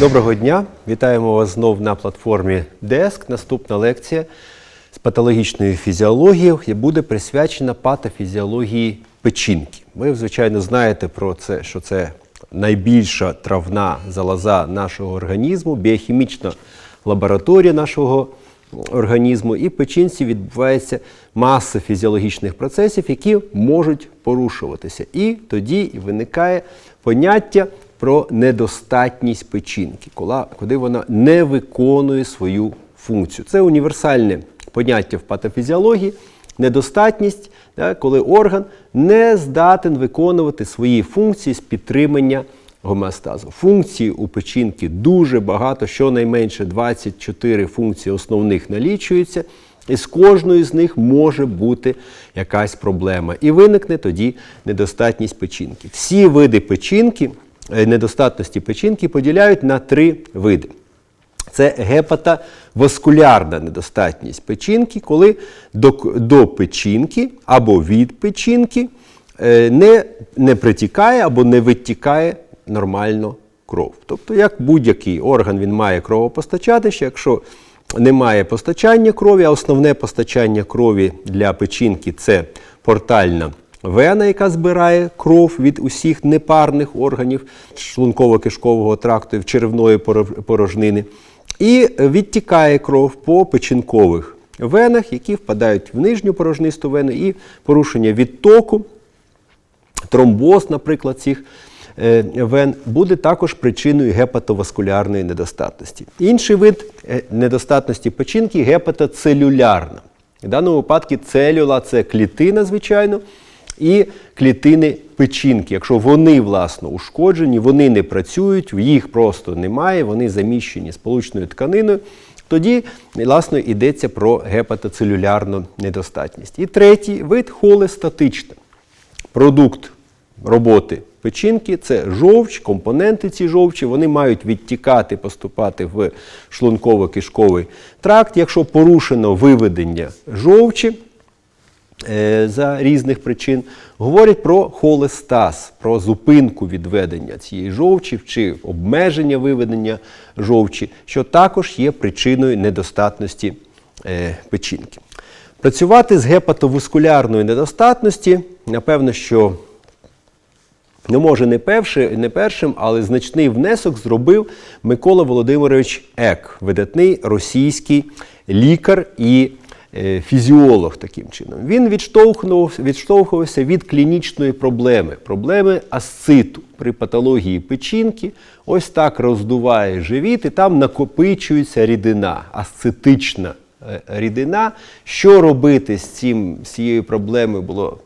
Доброго дня! Вітаємо вас знов на платформі Деск. Наступна лекція з патологічної фізіології буде присвячена патофізіології печінки. Ви, звичайно, знаєте про це, що це найбільша травна залоза нашого організму, біохімічна лабораторія нашого організму, і в печінці відбувається маса фізіологічних процесів, які можуть порушуватися. І тоді виникає поняття про недостатність печінки, коли- вона не виконує свою функцію. Це універсальне поняття в патофізіології. Недостатність, коли орган не здатен виконувати свої функції з підтримання гомеостазу. Функцій у печінки дуже багато, щонайменше 24 функції основних налічуються, і з кожної з них може бути якась проблема. І виникне тоді недостатність печінки. Всі види печінки, недостатності печінки поділяють на три види. Це гепатоваскулярна недостатність печінки, коли до, до печінки або від печінки е, не, не притікає або не витікає нормально кров. Тобто, як будь-який орган він має кровопостачатище, якщо немає постачання крові, а основне постачання крові для печінки це портальна вена, яка збирає кров від усіх непарних органів шлунково-кишкового тракту і черевної порожнини. І відтікає кров по печінкових венах, які впадають в нижню порожнисту вену, і порушення відтоку тромбоз, наприклад, цих е, вен, буде також причиною гепатоваскулярної недостатності. Інший вид е, недостатності печінки гепатоцелюлярна. В даному випадку целюла це клітина, звичайно, і клітини печінки. Якщо вони, власно, ушкоджені, вони не працюють, їх просто немає, вони заміщені сполучною тканиною, тоді, власне, йдеться про гепатоцелюлярну недостатність. І третій вид холестатична продукт роботи печінки це жовч, компоненти ці жовчі, вони мають відтікати, поступати в шлунково-кишковий тракт. Якщо порушено виведення жовчі за різних причин, говорять про холестаз, про зупинку відведення цієї жовчі чи обмеження виведення жовчі, що також є причиною недостатності е, печінки. Працювати з гепатоваскулярною недостатності, напевно, що не може не, перший, не першим, але значний внесок зробив Микола Володимирович Ек, видатний російський лікар і е, фізіолог таким чином. Він відштовхнув, відштовхувався від клінічної проблеми, проблеми асциту при патології печінки. Ось так роздуває живіт, і там накопичується рідина, асцетична е, рідина. Що робити з цим, з цією проблемою було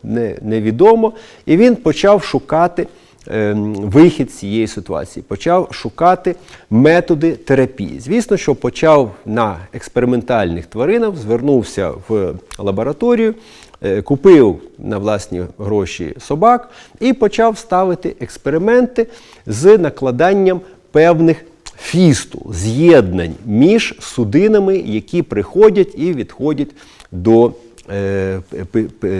невідомо. І він почав шукати вихід з цієї ситуації, почав шукати методи терапії. Звісно, що почав на експериментальних тваринах, звернувся в лабораторію, е, купив на власні гроші собак і почав ставити експерименти з накладанням певних фістул, з'єднань між судинами, які приходять і відходять до, е,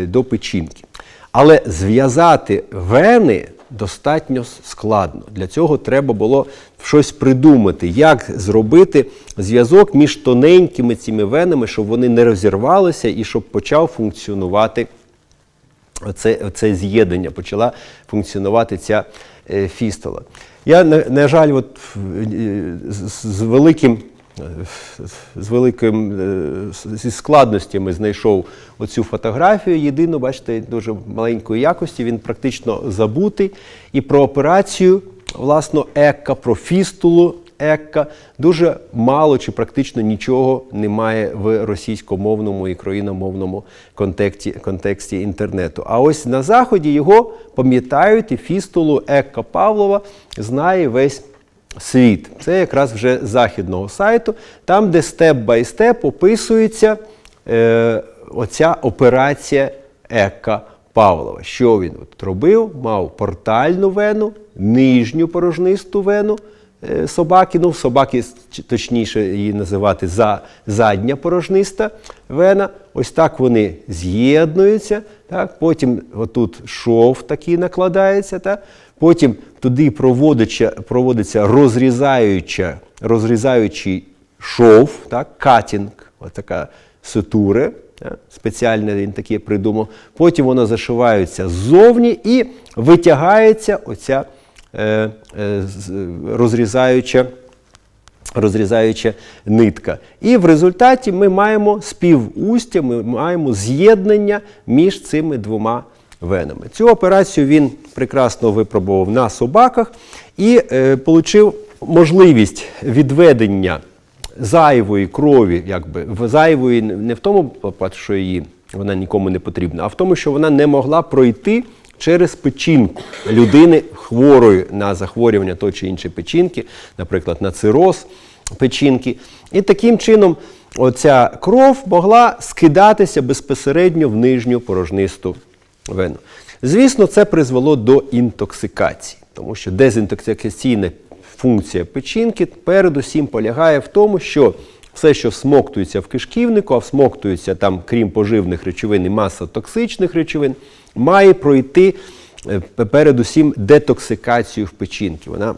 до печінки. Але зв'язати вени достатньо складно. Для цього треба було щось придумати, як зробити зв'язок між тоненькими цими венами, щоб вони не розірвалися і щоб почав функціонувати оце, оце з'єднання, почала функціонувати ця е, фістола. Я, на, на жаль, от, е, з, з великим. З великим е, зі складностями знайшов оцю фотографію. Єдину, бачите, дуже маленької якості. Він практично забутий. І про операцію, власно, Екка, про фістулу Екка дуже мало чи практично нічого немає в російськомовному і країномовному контексті, контексті інтернету. А ось на заході його пам'ятають і фістулу Екка Павлова знає весь світ. Це якраз вже західного сайту, там, де степ-бай-степ описується е, оця операція Екка Павлова. Що він от робив? Мав портальну вену, нижню порожнисту вену, е, собаки, ну, собаки точніше її називати за, задня порожниста вена. Ось так вони з'єднуються. Так? Потім отут шов такий накладається. Так? Потім туди проводиться, проводиться розрізаюча, розрізаючий шов, так? катінг, така сутура. так? Спеціально він таке придумав. Потім воно зашивається ззовні і витягається оця е, е, розрізаюча розрізаюча нитка. І в результаті ми маємо співустя, ми маємо з'єднання між цими двома венами. Цю операцію він прекрасно випробував на собаках і е, можливість відведення зайвої крові, якби зайвої не в тому, що її вона нікому не потрібна, а в тому, що вона не могла пройти через печінку людини хворої на захворювання той чи іншої печінки, наприклад, на цироз печінки. І таким чином оця кров могла скидатися безпосередньо в нижню порожнисту вену. Звісно, це призвело до інтоксикації, тому що дезінтоксикаційна функція печінки передусім полягає в тому, що все, що всмоктується в кишківнику, а всмоктується там, крім поживних речовин і маса токсичних речовин, має пройти е, передусім детоксикацію в печінки. Вона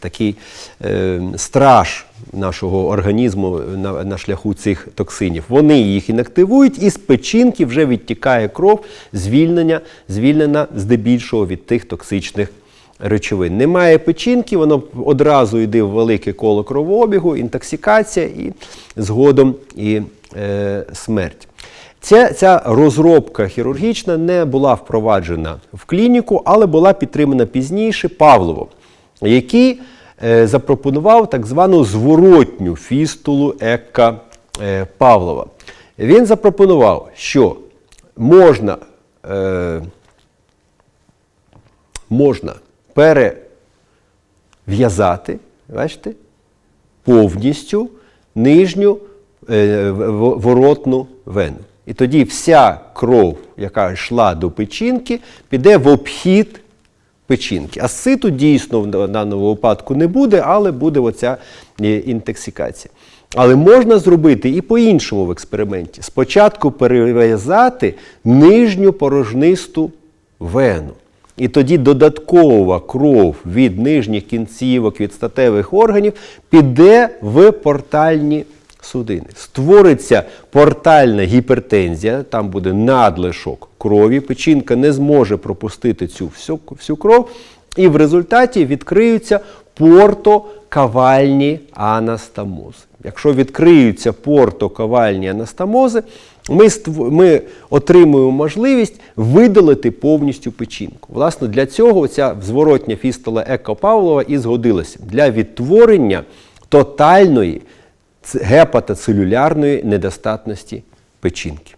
такий е, страж нашого організму на, на шляху цих токсинів. Вони їх інактивують, і з печінки вже відтікає кров, звільнення, звільнена здебільшого від тих токсичних речовин. Немає печінки, воно одразу йде в велике коло кровообігу, інтоксикація і згодом і е, смерть. Ця, ця розробка хірургічна не була впроваджена в клініку, але була підтримана пізніше Павловом, який е, запропонував так звану зворотню фістулу Екка е, Павлова. Він запропонував, що можна, е, можна перев'язати, бачите, повністю нижню воротну вену. І тоді вся кров, яка йшла до печінки, піде в обхід печінки. А ситу дійсно в даному випадку не буде, але буде оця е, інтоксикація. Але можна зробити і по-іншому в експерименті. Спочатку перев'язати нижню порожнисту вену. І тоді додаткова кров від нижніх кінцівок, від статевих органів піде в портальні судини. Створиться портальна гіпертензія, там буде надлишок крові, печінка не зможе пропустити цю всю, всю кров, і в результаті відкриються портокавальні анастамози. Якщо відкриються портокавальні анастамози, ми, ми отримуємо можливість видалити повністю печінку. Власне, для цього ця зворотня фістола Еко Павлова і згодилася для відтворення тотальної гепатоцелюлярної недостатності печінки.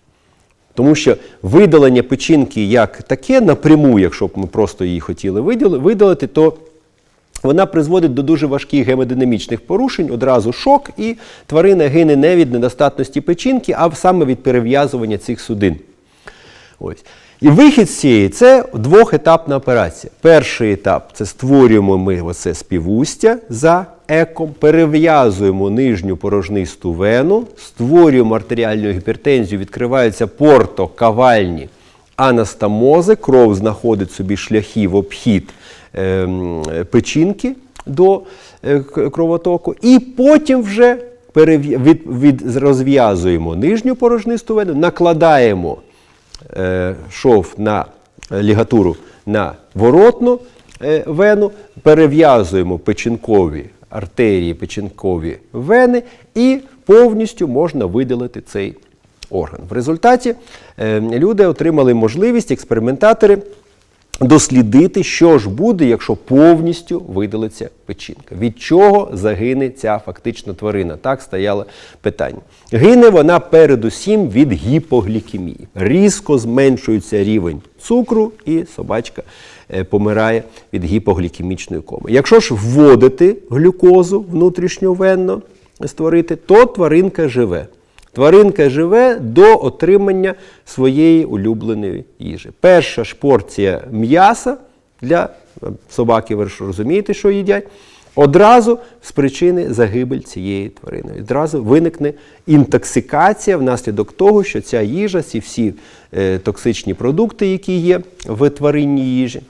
Тому що видалення печінки як таке напряму, якщо б ми просто її хотіли видалити, то вона призводить до дуже важких гемодинамічних порушень, одразу шок, і тварина гине не від недостатності печінки, а саме від перев'язування цих судин. Ось. І вихід з цієї це двохетапна операція. Перший етап це створюємо ми оце співустя за еком, перев'язуємо нижню порожнисту вену, створюємо артеріальну гіпертензію, відкриваються портокавальні анастамози, кров знаходить собі шляхи в обхід ем, печінки до е, кровотоку, і потім вже перев'я- від, від, розв'язуємо нижню порожнисту вену, накладаємо е, шов на е, лігатуру на воротну е, вену, перев'язуємо печінкові артерії, печінкові вени, і повністю можна видалити цей орган. В результаті е, люди отримали можливість, експериментатори, дослідити, що ж буде, якщо повністю видалиться печінка. Від чого загине ця фактично тварина? Так стояло питання. Гине вона передусім від гіпоглікемії. Різко зменшується рівень цукру, і собачка е, помирає від гіпоглікемічної коми. Якщо ж вводити глюкозу внутрішньовенно створити, то тваринка живе. Тваринка живе до отримання своєї улюбленої їжі. Перша ж порція м'яса для е, собаки, ви ж розумієте, що їдять. одразу з причини загибель цієї тварини. Одразу виникне інтоксикація внаслідок того, що ця їжа, ці всі е, токсичні продукти, які є в тваринній їжі,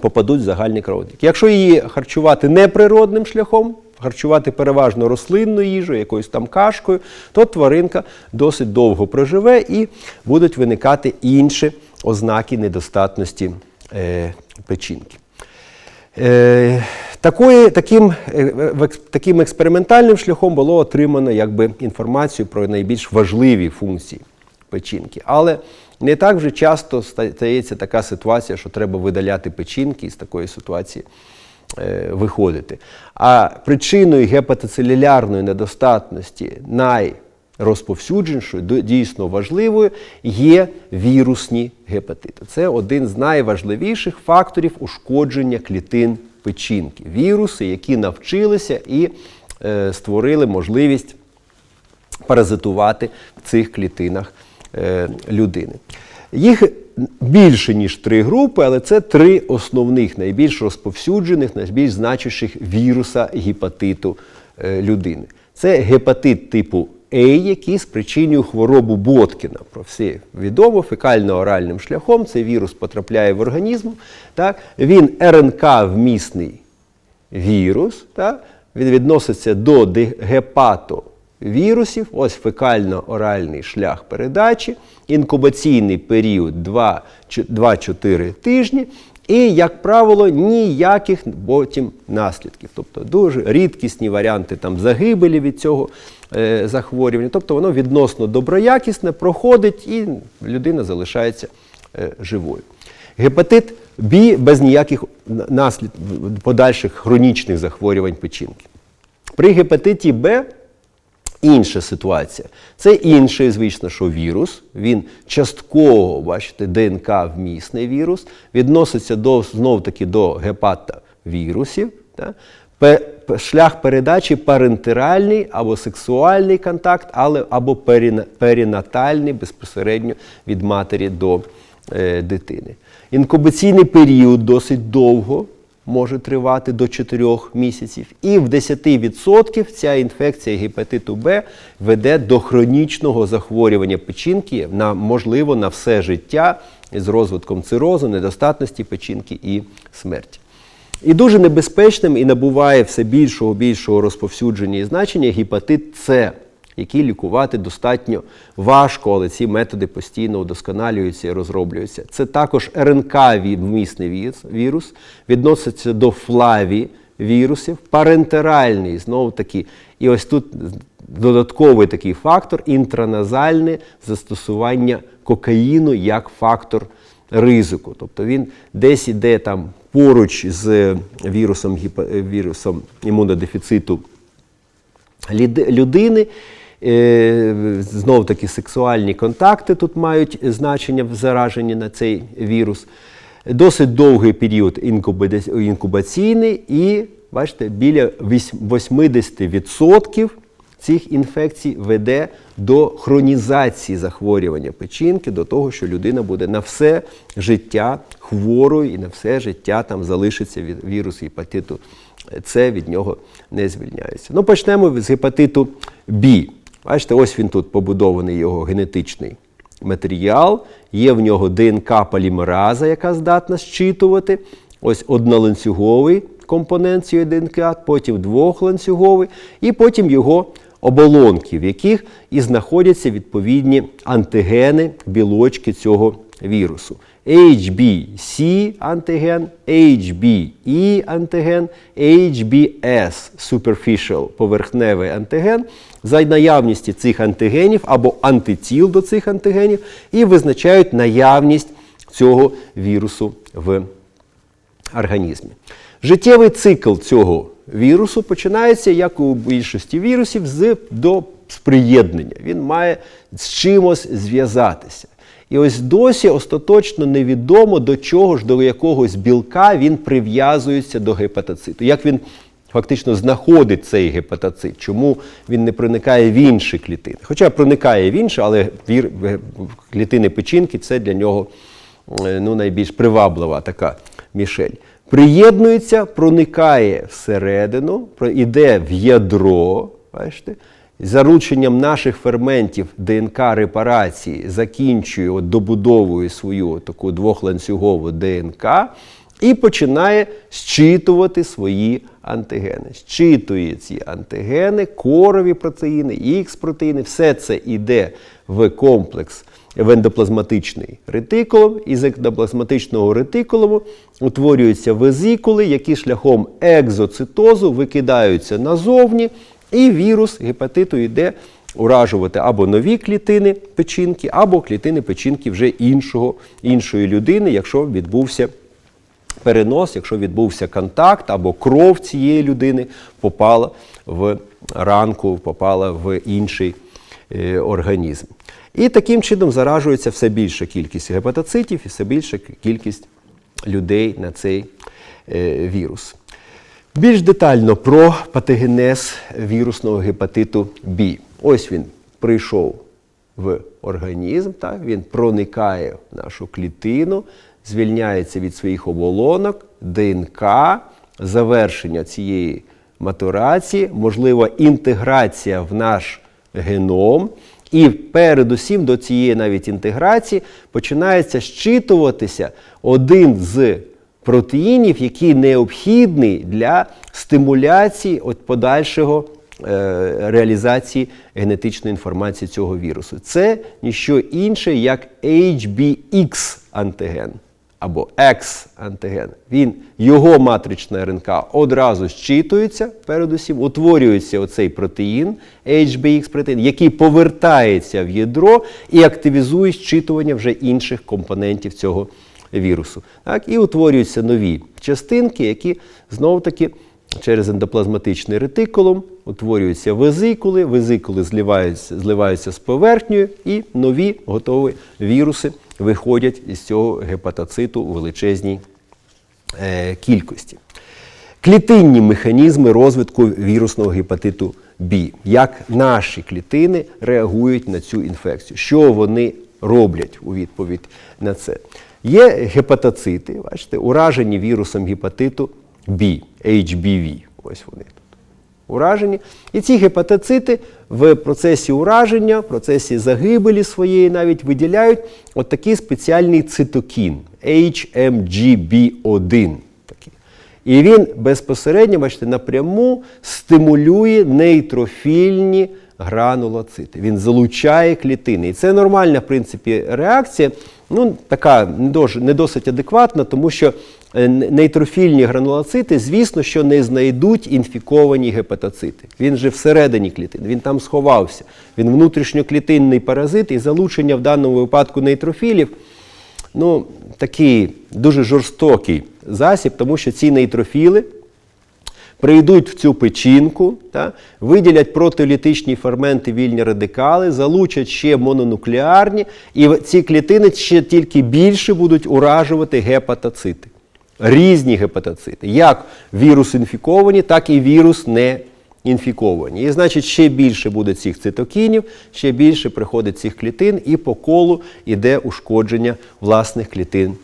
попадуть в загальний кровотік. Якщо її харчувати неприродним шляхом, харчувати переважно рослинною їжею, якоюсь там кашкою, то тваринка досить довго проживе і будуть виникати інші ознаки недостатності е, печінки. Е, такої, таким, е, таким експериментальним шляхом було отримано якби, інформацію про найбільш важливі функції печінки. Але не так вже часто стається така ситуація, що треба видаляти печінки і з такої ситуації виходити. А причиною гепатоцелюлярної недостатності найрозповсюдженішою, дійсно важливою, є вірусні гепатити. Це один з найважливіших факторів ушкодження клітин печінки. Віруси, які навчилися і е, створили можливість паразитувати в цих клітинах е, людини. Їх більше, ніж три групи, але це три основних, найбільш розповсюджених, найбільш значущих віруса гепатиту е, людини. Це гепатит типу А, який спричинює хворобу Боткіна. Про все відомо фекально-оральним шляхом. Цей вірус потрапляє в організм. Так? Він РНК-вмісний вірус, так? він відноситься до гепатовірусів, ось фекально-оральний шлях передачі, інкубаційний період 2 чи- 2-4 тижні, і, як правило, ніяких потім наслідків. Тобто дуже рідкісні варіанти там, загибелі від цього е, захворювання. Тобто воно відносно доброякісне, проходить і людина залишається е, живою. Гепатит Б без ніяких наслід подальших хронічних захворювань печінки. При гепатиті Б інша ситуація. Це інший, звісно, що вірус. Він частково, бачите, ДНК вмісний вірус, відноситься до знов таки до гепатовірусів. Та? Пе- пе- Шлях передачі парентеральний або сексуальний контакт, але або перинатальний безпосередньо від матері до е, дитини. Інкубаційний період досить довго може тривати до 4 місяців. І в 10% ця інфекція гепатиту Б веде до хронічного захворювання печінки, на, можливо, на все життя з розвитком цирозу, недостатності печінки і смерті. І дуже небезпечним і набуває все більшого більшого розповсюдження і значення гепатит С, який лікувати достатньо важко, але ці методи постійно удосконалюються і розроблюються. Це також РНК вмісний вірус, вірус, відноситься до флаві вірусів, парентеральний, знову таки. І ось тут додатковий такий фактор інтраназальне застосування кокаїну як фактор ризику. Тобто він десь іде там поруч з вірусом, вірусом імунодефіциту людини. Знову таки сексуальні контакти тут мають значення в зараженні на цей вірус. Досить довгий період інкубаційний і, бачите, біля вісь- 80% цих інфекцій веде до хронізації захворювання печінки, до того, що людина буде на все життя хворою і на все життя там залишиться від вірусу гепатиту С, від нього не звільняється. Ну, почнемо з гепатиту Б. Бачите, ось він тут побудований його генетичний матеріал. Є в нього ДНК полімераза, яка здатна зчитувати. Ось одноланцюговий компонент цієї ДНК, потім двохланцюговий, і потім його оболонки, в яких і знаходяться відповідні антигени, білочки цього вірусу. HBC антиген, HBE антиген, HBS superficial поверхневий антиген. За наявності цих антигенів або антитіл до цих антигенів і визначають наявність цього вірусу в організмі. Життєвий цикл цього вірусу починається, як у більшості вірусів, з до сприєднання. Він має з чимось зв'язатися. І ось досі остаточно невідомо, до чого ж, до якогось білка він прив'язується до гепатоциту. Як він фактично знаходить цей гепатоцит, чому він не проникає в інші клітини. Хоча проникає в інші, але клітини печінки це для нього е, ну, найбільш приваблива така мішель. приєднується, проникає всередину, іде в ядро, бачите, зарученням наших ферментів ДНК репарації закінчує, от, добудовує свою таку двохланцюгову ДНК і починає щитувати свої антигени. Щитує ці антигени, корові протеїни, Х-протеїни, все це йде в комплекс в ендоплазматичний ретикулум. Із ендоплазматичного ретикулуму утворюються везикули, які шляхом екзоцитозу викидаються назовні, і вірус гепатиту йде уражувати або нові клітини печінки, або клітини печінки вже іншого, іншої людини, якщо відбувся перенос, якщо відбувся контакт або кров цієї людини попала в ранку, попала в інший е, організм. І таким чином заражується все більша кількість гепатоцитів і все більша кількість людей на цей е, вірус. Більш детально про патогенез вірусного гепатиту Б. Ось він прийшов в організм, так? він проникає в нашу клітину, звільняється від своїх оболонок, ДНК, завершення цієї матурації, можлива інтеграція в наш геном. І передусім до цієї навіть інтеграції починається щитуватися один з протеїнів, який необхідний для стимуляції от подальшого е, реалізації генетичної інформації цього вірусу. Це ніщо інше, як HBX антиген або X-антиген. Він, його матрична РНК одразу щитується, передусім, утворюється оцей протеїн, HBX протеїн, який повертається в ядро і активізує щитування вже інших компонентів цього вірусу. Так, і утворюються нові частинки, які знов-таки через ендоплазматичний ретикулум утворюються везикули, везикули зливаються, зливаються з поверхнею, і нові готові віруси виходять із цього гепатоциту у величезній е, кількості. Клітинні механізми розвитку вірусного гепатиту Б. Як наші клітини реагують на цю інфекцію? Що вони роблять у відповідь на це? Є гепатоцити, бачите, уражені вірусом гепатиту Б, HBV. Ось вони тут уражені. І ці гепатоцити в процесі ураження, в процесі загибелі своєї навіть виділяють от такий спеціальний цитокін HMGB1. Такий. І він безпосередньо, бачите, напряму стимулює нейтрофільні гранулоцити. Він залучає клітини. І це нормальна, в принципі, реакція. Ну, така не досить адекватна, тому що е, нейтрофільні гранулоцити, звісно, що не знайдуть інфіковані гепатоцити. Він же всередині клітин, він там сховався. Він внутрішньоклітинний паразит, і залучення в даному випадку нейтрофілів ну, такий дуже жорстокий засіб, тому що ці нейтрофіли прийдуть в цю печінку, та, виділять протеолітичні ферменти вільні радикали, залучать ще мононуклеарні, і ці клітини ще тільки більше будуть уражувати гепатоцити. Різні гепатоцити, як вірус інфіковані, так і вірус не інфіковані. І значить, ще більше буде цих цитокінів, ще більше приходить цих клітин, і по колу йде ушкодження власних клітин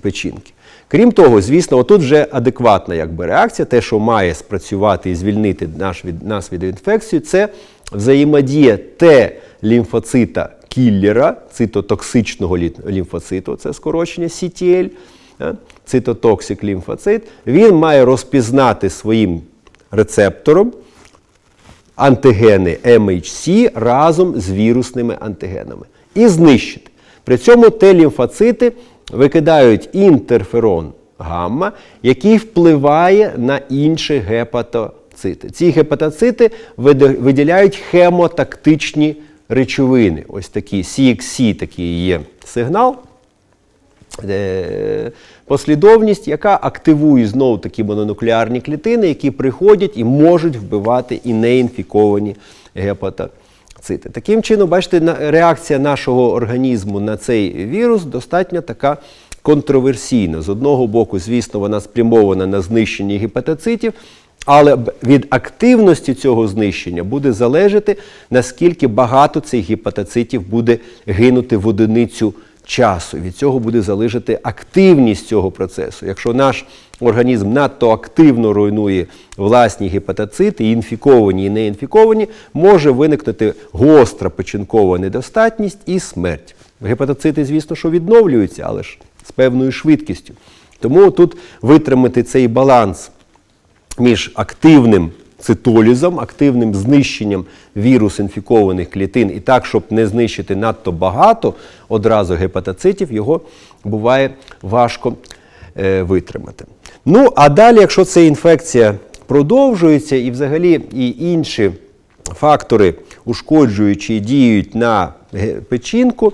печінки. Крім того, звісно, отут вже адекватна якби, реакція, те, що має спрацювати і звільнити наш від, нас від інфекції, це взаємодія Т лімфоцита кіллера, цитотоксичного лі- лімфоциту, це скорочення CTL, е, цитотоксик лімфоцит, він має розпізнати своїм рецептором антигени MHC разом з вірусними антигенами і знищити. При цьому Т-лімфоцити викидають інтерферон гамма, який впливає на інші гепатоцити. Ці гепатоцити виділяють хемотактичні речовини. Ось такі CXC, такий є сигнал е, послідовність, яка активує знову такі мононуклеарні клітини, які приходять і можуть вбивати і неінфіковані гепатоцити. Таким чином, бачите, реакція нашого організму на цей вірус достатньо така контроверсійна. З одного боку, звісно, вона спрямована на знищення гепатоцитів. Але від активності цього знищення буде залежати, наскільки багато цих гепатоцитів буде гинути в одиницю часу. Від цього буде залежати активність цього процесу. Якщо наш організм надто активно руйнує власні гепатоцити, інфіковані і неінфіковані, може виникнути гостра печінкова недостатність і смерть. Гепатоцити, звісно, що відновлюються, але ж з певною швидкістю. Тому тут витримати цей баланс між активним цитолізом, активним знищенням вірус інфікованих клітин і так, щоб не знищити надто багато одразу гепатоцитів, його буває важко витримати. Ну, а далі, якщо ця інфекція продовжується і взагалі і інші фактори, ушкоджуючі, діють на печінку,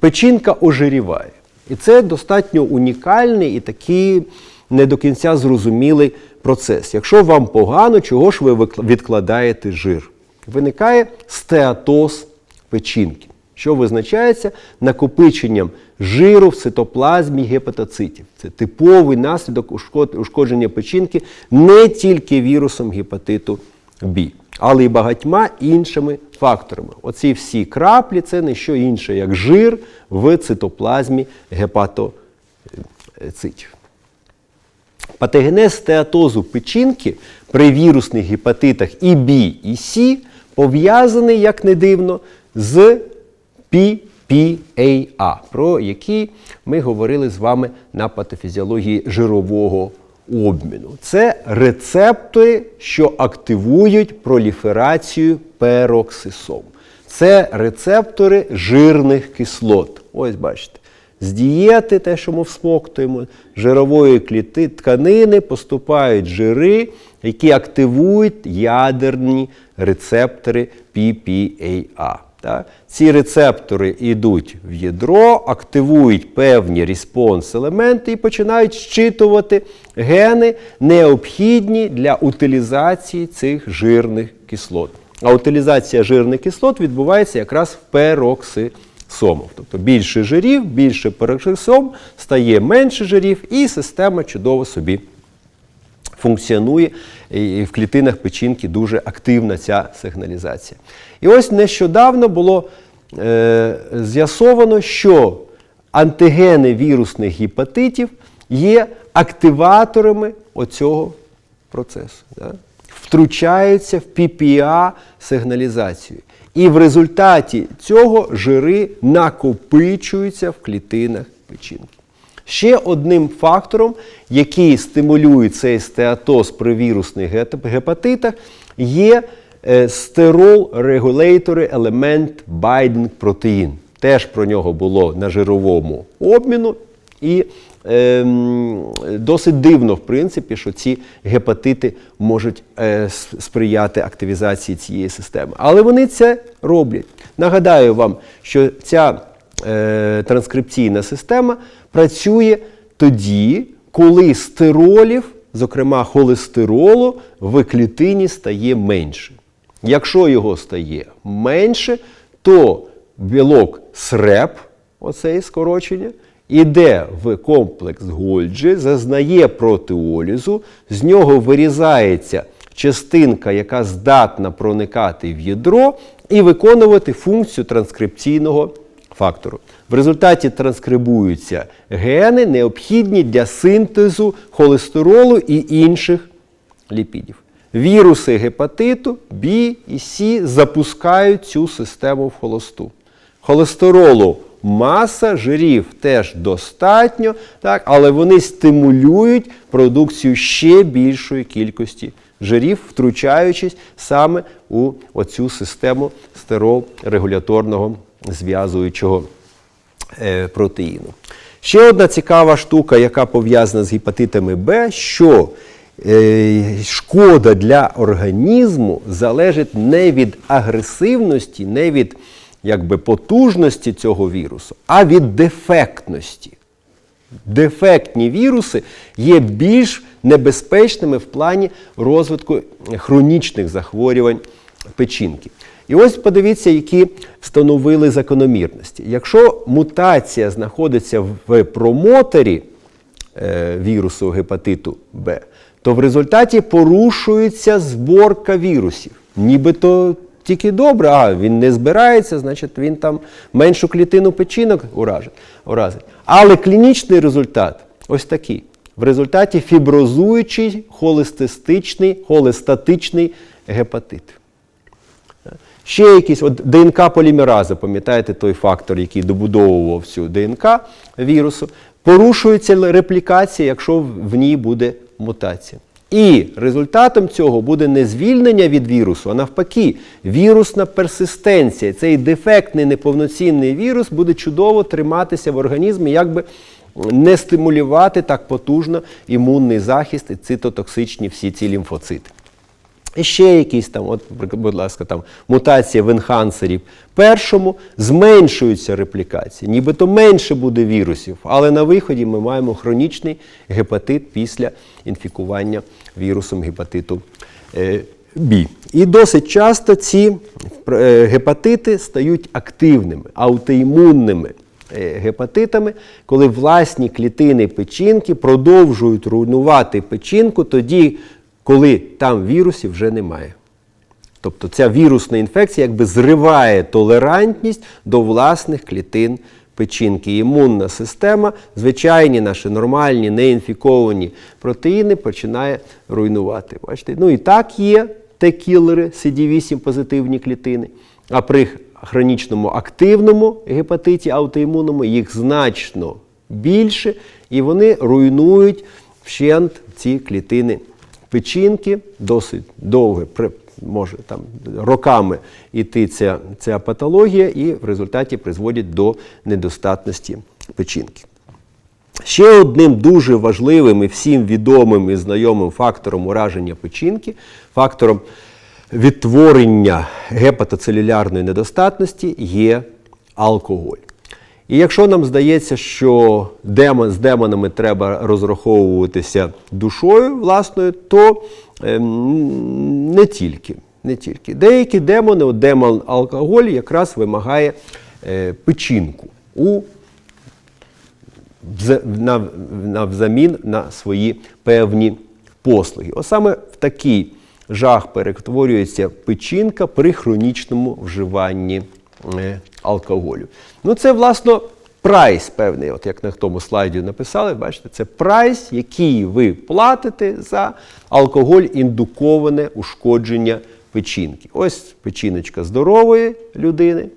печінка ожиріває. І це достатньо унікальний і такий не до кінця зрозумілий процес. Якщо вам погано, чого ж ви відкладаєте жир? Виникає стеатоз печінки, що визначається накопиченням жиру в цитоплазмі гепатоцитів. Це типовий наслідок ушкодження печінки не тільки вірусом гепатиту Б, але й багатьма іншими факторами. Оці всі краплі це не що інше, як жир в цитоплазмі гепатоцитів. Патогенез стеатозу печінки при вірусних гепатитах і Б, і С пов'язаний, як не дивно, з PPAA, про який ми говорили з вами на патофізіології жирового обміну. Це рецептори, що активують проліферацію пероксисом. Це рецептори жирних кислот. Ось бачите. З дієти, те, що ми всмоктуємо, жирової кліти, тканини поступають жири, які активують ядерні рецептори PPAA. Так? Ці рецептори йдуть в ядро, активують певні респонс-елементи і починають щитувати гени, необхідні для утилізації цих жирних кислот. А утилізація жирних кислот відбувається якраз в пероксисомах. Тобто більше жирів, більше пероксисом, стає менше жирів, і система чудово собі функціонує. І в клітинах печінки дуже активна ця сигналізація. І ось нещодавно було е, з'ясовано, що антигени вірусних гепатитів є активаторами оцього процесу. Да? Втручаються в PPA сигналізацію. І в результаті цього жири накопичуються в клітинах печінки. Ще одним фактором, який стимулює цей стеатоз при вірусних гепатитах, є е, стерол регулятори елемент байдинг протеїн. Теж про нього було на жировому обміну. І ем, досить дивно, в принципі, що ці гепатити можуть е, сприяти активізації цієї системи. Але вони це роблять. Нагадаю вам, що ця е, транскрипційна система працює тоді, коли стеролів, зокрема холестеролу, в клітині стає менше. Якщо його стає менше, то білок СРЕП, оцей скорочення, іде в комплекс Гольджі, зазнає протеолізу, з нього вирізається частинка, яка здатна проникати в ядро і виконувати функцію транскрипційного фактору. В результаті транскрибуються гени, необхідні для синтезу холестеролу і інших ліпідів. Віруси гепатиту Б і С запускають цю систему в холосту. Холестеролу маса, жирів теж достатньо, так, але вони стимулюють продукцію ще більшої кількості жирів, втручаючись саме у оцю систему стерол-регуляторного зв'язуючого е, протеїну. Ще одна цікава штука, яка пов'язана з гепатитами Б, що е, шкода для організму залежить не від агресивності, не від якби, потужності цього вірусу, а від дефектності. Дефектні віруси є більш небезпечними в плані розвитку хронічних захворювань печінки. І ось подивіться, які встановили закономірності. Якщо мутація знаходиться в промоторі е, вірусу гепатиту Б, то в результаті порушується зборка вірусів. Нібито тільки добре, а він не збирається, значить він там меншу клітину печінок уразить. Але клінічний результат ось такий. В результаті фіброзуючий холестистичний, холестатичний гепатит. Ще якісь от ДНК полімераза, пам'ятаєте той фактор, який добудовував всю ДНК вірусу, порушується реплікація, якщо в ній буде мутація. І результатом цього буде не звільнення від вірусу, а навпаки, вірусна персистенція. Цей дефектний неповноцінний вірус буде чудово триматися в організмі, якби не стимулювати так потужно імунний захист і цитотоксичні всі ці лімфоцити. Ще якісь там, от, будь ласка, там мутація в енхансері першому зменшується реплікація, нібито менше буде вірусів, але на виході ми маємо хронічний гепатит після інфікування вірусом гепатиту е, Б. І досить часто ці е, гепатити стають активними, аутоімунними е, гепатитами, коли власні клітини печінки продовжують руйнувати печінку тоді, коли там вірусів вже немає. Тобто ця вірусна інфекція якби зриває толерантність до власних клітин печінки. Імунна система, звичайні наші нормальні, неінфіковані протеїни починає руйнувати. Бачите? Ну і так є Т-кілери, CD8 позитивні клітини. А при хронічному активному гепатиті аутоімунному їх значно більше, і вони руйнують вщент ці клітини печінки, досить довге, може там роками йти ця, ця патологія, і в результаті призводять до недостатності печінки. Ще одним дуже важливим і всім відомим і знайомим фактором ураження печінки, фактором відтворення гепатоцелюлярної недостатності є алкоголь. І якщо нам здається, що демон, з демонами треба розраховуватися душою власною, то ем, не тільки. не тільки. Деякі демони, от демон алкоголь якраз вимагає е, печінку у, на, на взамін на свої певні послуги. Ось саме в такий жах перетворюється печінка при хронічному вживанні е, алкоголю. Ну, це, власно, прайс певний, от як на тому слайді написали, бачите, це прайс, який ви платите за алкоголь індуковане ушкодження печінки. Ось печіночка здорової людини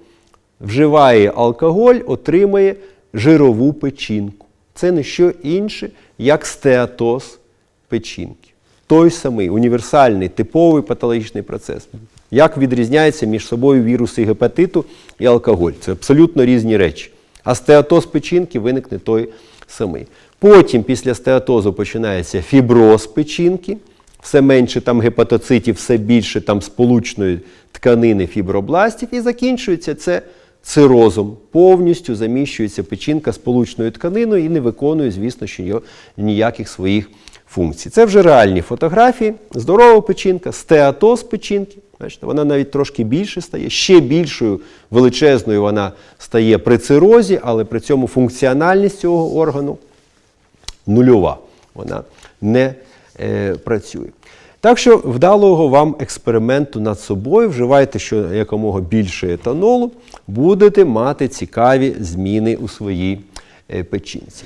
вживає алкоголь, отримує жирову печінку. Це не що інше, як стеатоз печінки. Той самий універсальний типовий патологічний процес. Як відрізняються між собою віруси гепатиту і алкоголь? Це абсолютно різні речі. А стеатоз печінки виникне той самий. Потім, після стеатозу, починається фіброз печінки, все менше там гепатоцитів, все більше там сполучної тканини фібробластів, і закінчується це цирозом. Повністю заміщується печінка сполучною тканиною і не виконує, звісно, що ніяких своїх функцій. Це вже реальні фотографії. Здорова печінка, стеатоз печінки. Бачите, Вона навіть трошки більше стає, ще більшою величезною вона стає при цирозі, але при цьому функціональність цього органу нульова. Вона не е, працює. Так що вдалого вам експерименту над собою, вживайте що якомога більше етанолу, будете мати цікаві зміни у своїй е, печінці.